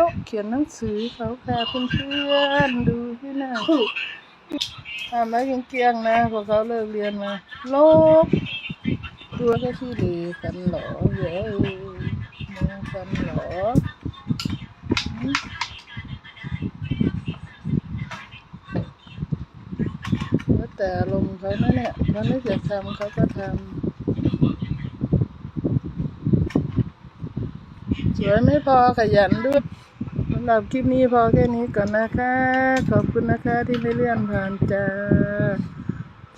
โต๊ะเขียนหนังสือเขาแค่เพื่อนๆดูที่หน้าทำแล้วยังเกลียงๆนะพอเขาเลิกเรียนมาลบตัวก็ขี้เหร่กันเหรอเดี๋ยวมองกันเหรอหืมแล้วแต่อารมณ์เขานะเนี่ยเขาไม่อยากทำเขาก็ทำสวยไม่พอขยันด้วยสำ หรับคลิปนี้พอแค่นี้ก่อนนะคะ ขอบคุณนะคะที่ไม่เลื่อนผ่านจ้า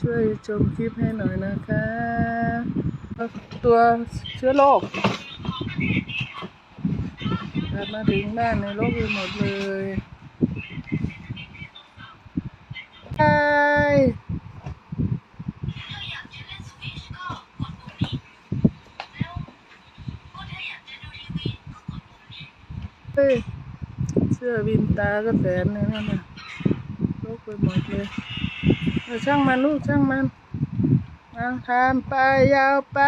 ช่วยชมคลิปให้หน่อยนะคะ ตัวเชื้อโรคกลับมาถึงบ้านในโรคไปหมดเลยบายเฮ้ยเสื้อวินตาก็แสนเลยนั่นน่ะโลกไปหมดเลยเออช่างมันลูกช่างมันมาทำไปยาวไป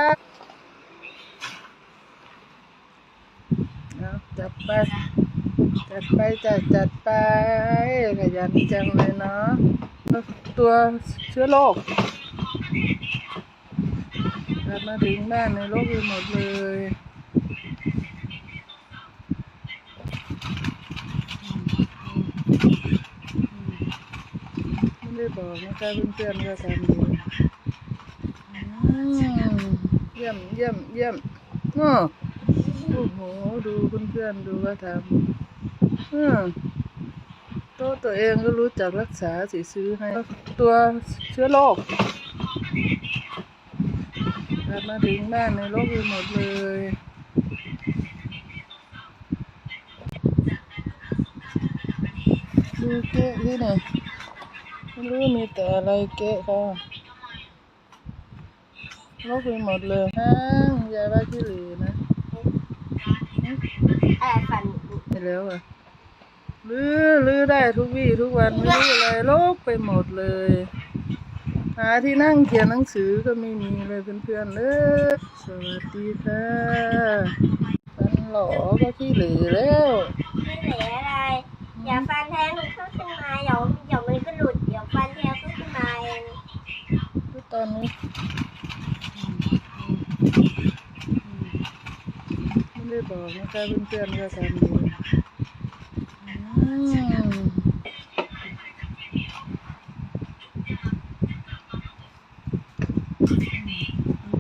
จัดไป จัดไปจัดจัดไปขยันจังเลยเนาะตัวเชื้อโรคกลับมาถึงบ้านในโรคไปหมดเลย ไม่ได้บอกนะคะเพื่อนๆก็ทำอยู่อืมเยี่ยมเยี่ยมเยี่ยมอ้อโอ้โหดูเพื่อนๆดูว่าทำอืมโต๊ะตัวเองก็รู้จักรักษาสิซื้อให้ตัวเชื้อโรคกลับมาถึงบ้านในโรคไปหมดเลยดูเกะที่ไหน ไม่รู้มีแต่อะไรเกะค่ะลบไปหมดเลยฮะยายว่าขี้เหร่นะแอบฝันไปแล้วอะลื้อลื้อได้ทุกวี่ทุกวันไม่รู้อะไรลบไปหมดเลย หาที่นั่งเขียนหนังสือก็ไม่มีเลยเพื่อนๆเลยสวัสดีค่ะฟันหล่อก็ขี้เหร่แล้วไม่เหลืออะไร อย่าฟันแท้หนูเข้าขึ้นมาเดี๋ยวเดี๋ยวมันก็หลุด เดี๋ยวฟันแท้ก็ขึ้นมาเอง ดูตอนนี้ไม่ได้บ อกนะคะเพื่อนๆก็ทำอยู่อืม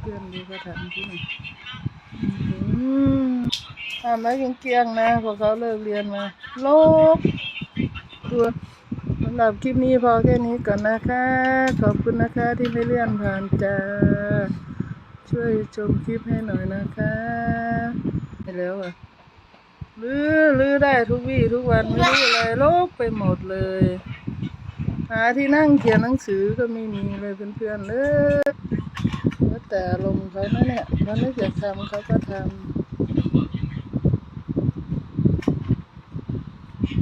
เพื่อนๆดูก็ทำที่ไหนอืมทำแล้วยังเกลียงนะพอเขาเลิกเรียนมาโลกตัวสำหรับคลิปนี้พอแค่นี้ก่อนนะคะ ขอบคุณนะคะที่ไม่เลื่อนผ่านจ้าช่วยชมคลิปให้หน่อยนะคะ ไปแล้วอะลื้อลื้อได้ทุกวี่ทุกวันไม่รู้อะไรโลกไปหมดเลย หาที่นั่งเขียนหนังสือก็ไม่มีเลยเพื่อนๆเลยแล้วแต่อารมณ์เขานะเนี่ยเขาไม่อยากทำเขาก็ทำ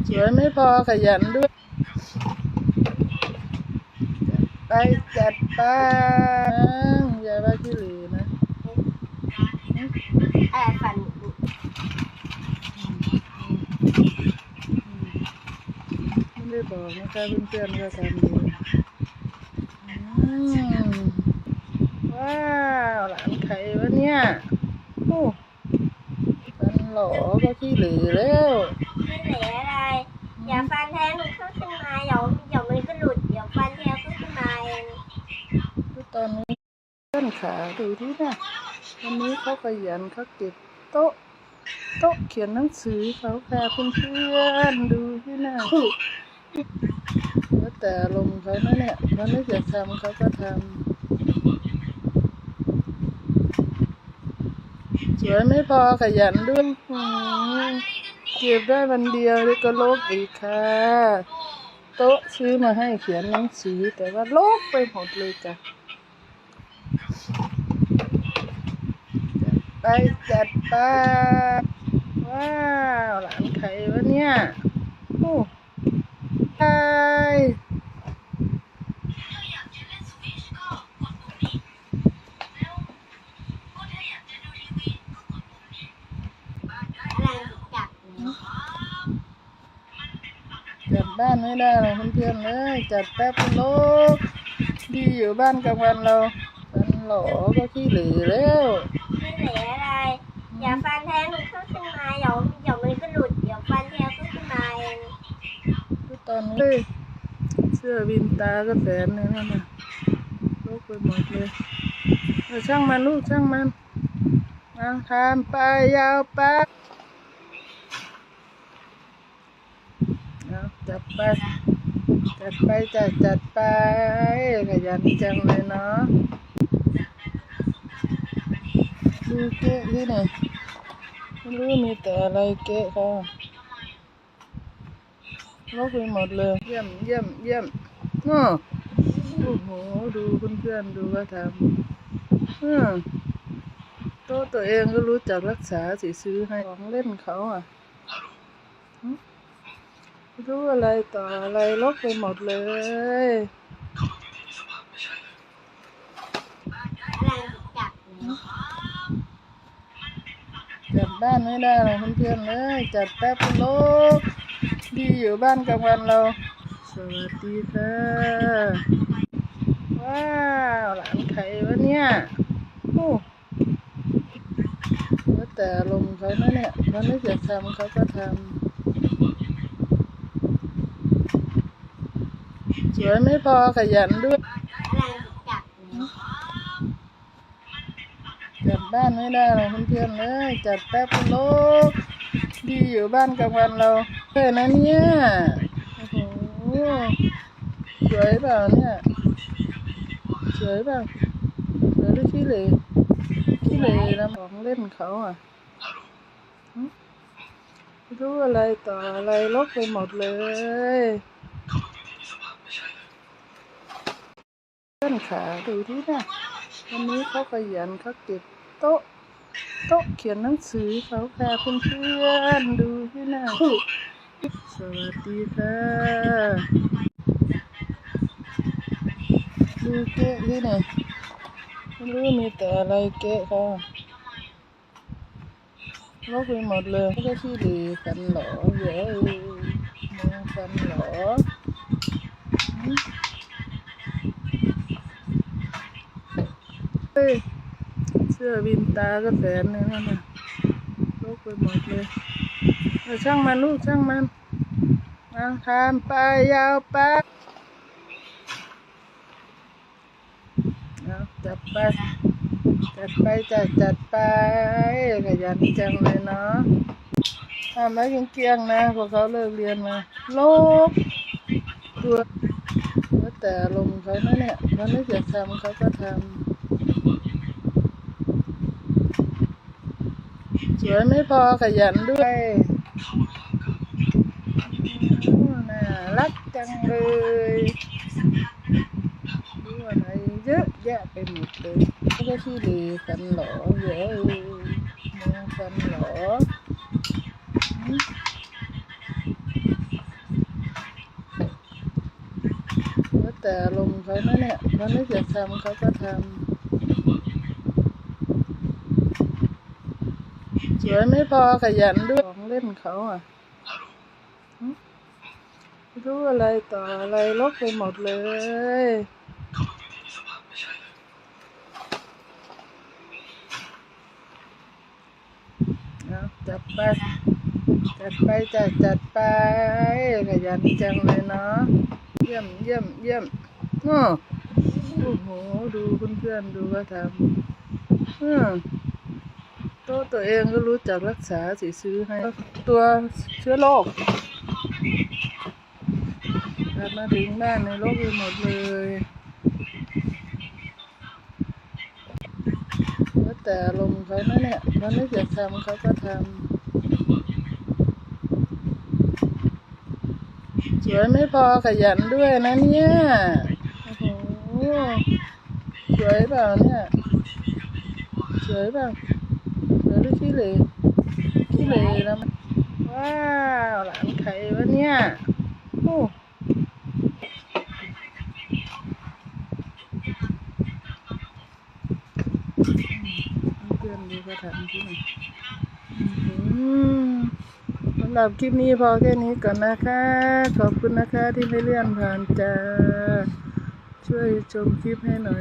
สวยไม่พอขยันด้วย ไปจัดไปอย่าว่าขี้เหร่นะแอบฝัน ได้บอกนะคะเพื่อนๆก็ทำอยู่อืมว้าวหลานใครวะเนี่ยโอ้ฟันหล่อก็ขี้เหร่แล้วไม่เหลืออะไรอย่าฟันแท้หนูเข้าขึ้นมาเดี๋ยวเดี๋ยวมันก็หลุดเดี๋ยวฟันแท้ก็ขึ้นมาเองดูตอนนี้เพื่อนขาดูที่น่ะวันนี้เขาขยันเขาเก็บโต๊ะโต๊ะเขียนหนังสือเขาแค่เพื่อนๆดูที่น่ะ แล้วแต่อารมณ์เขานะเนี่ยเขาไม่อยากทำเขาก็ทำสวยไม่พอขยันด้วยอืมเก็บได้วันเดียวแล้วก็ลบอีกค่ะ โต๊ะซื้อมาให้เขียนหนังสือแต่ว่าลบไปหมดเลยจ้ะไปจัดไปว้าวหลานใครวะเนี่ยโอ้ไป อะไรจับ บ้าน ไม่ได้เลยเพื่อนๆเลยจัดแป๊บโลกดีอยู่บ้านกลางวันเราฟันหลอก็ขี้เหร่แล้วไม่เหลืออะไร อย่าฟันแท้หนูเข้าขึ้นมาเดี๋ยวเดี๋ยวมันก็หลุดเดี๋ยวฟันแท้ก็ขึ้นมาเองก็ตอนนี้เสื้อวินตาก็แสนเลยนั่นน่ะลกไปหมดเลยเอาช่างมันลูกช่างมันเอาทำไปยาวไปเอาจั ดไป จัดไปจัดจัดไปขยันจังเลยเนาะดูเกะที่ไหนไม่รู้มีแต่อะไรเกะค่ะลกไปหมดเลย เยี่ยมเยี่ยมเยี่ยมอ้อโอ้โห ดูเพื่อนๆดูว่าทำอืมโต๊ะตัวเองก็รู้จักรักษาสิซื้อให้ของเล่นเขาอะ รู้อะไรต่ออะไรลกไปหมดเลย อะไรจับหนูจัดบ้านไม่ได้เลยเพื่อนๆเลยจัดแป๊บโลกดีอยู่บ้านกลางวันเรา สวัสดีค่ะว้าวหลานไข่วะเนี่ยโอ้แต่ลมเขานะเนี่ยเขาไม่อยากทำเขาก็ทำ สวยไม่พอขยันด้วยจัดบ้านไม่ได้เลยเพื่อนๆเลยจัดแป๊บโลกดีอยู่บ้านกลางวันเราเฮ้ยนะเนี่ยโอ้โหสวยเปล่าเนี่ยสวยเปล่าสวยหรือขี้เหร่ขี้เหร่นะของเล่นเขาอะรู้อะไรต่ออะไรลกไปหมดเลย เพื่อนขาดูที่น่ะวันนี้เขาขยันเขาเก็บโต๊ะ โต๊ะเขียนหนังสือเขาค่ะเพื่อนดูที่น้าสวัสดีค่ะดูเกะที่ไหนไม่รู้มีแต่อะไรเกะค่ะลกไปหมดเลยก็ขี้ดีฟันหลอเยอะมองฟันหลอหืม เสื้อวินตาก็แสนเลยนั่นน่ะลกไปหมดเลยเอาช่างมันลูกช่างมันเอาทำไปยาวไปจัดไป จัดไปจัดจัดไปขยันจังเลยเนาะทำไว้เกลี้ยงๆนะพอเขาเลิกเรียนมาโลกตัวแต่ลมเขานะเนี่ยเขาไม่อยากทำเขาก็ทำ สวยไม่พอขยันด้วยน่ารักจังเลยดูอะไรเยอะแยะไปหมดเลยแล้วก็ที่ดีฟันหลอเยอะมองฟันหลอแต่ลมเขาเนี่ยเขาไม่อยากทำเขาก็ทำ วยไม่พอขยันด้วยของเล่นเขาอะรู้อะไรต่ออะไรลกไปหมดเลยจัดไปจัดไปจัดจัดไปขยันจังเลยเนาะเยี่ยมเยี่ยมเยี่ยมโอ้โหดูเพื่อนๆดูว่าทำอืม โต๊ะตัวเองก็รู้จักรักษาสิซื้อให้ตัวเชื้อโรคกลับมาถึงบ้านในโรคไปหมดเลยแล้วแต่ลมเขานะเนี่ยเขาไม่อยากทำเขาก็ทำสวยไม่พอขยันด้วยนะเนี่ยโอ้โหสวยเปล่าเนี่ยสวยเปล่า เสือหรือขี้เหร่ขี้เหร่แล้วมันว้าวหลานไข่วะเนี่ยโอ้เพื่อนดูเขาทำที่ไหนอืมสำหรับหรับคลิปนี้พอแค่นี้ก่อนนะคะ ขอบคุณนะคะที่ไม่เลื่อนผ่านจ้าช่วยชมคลิปให้หน่อย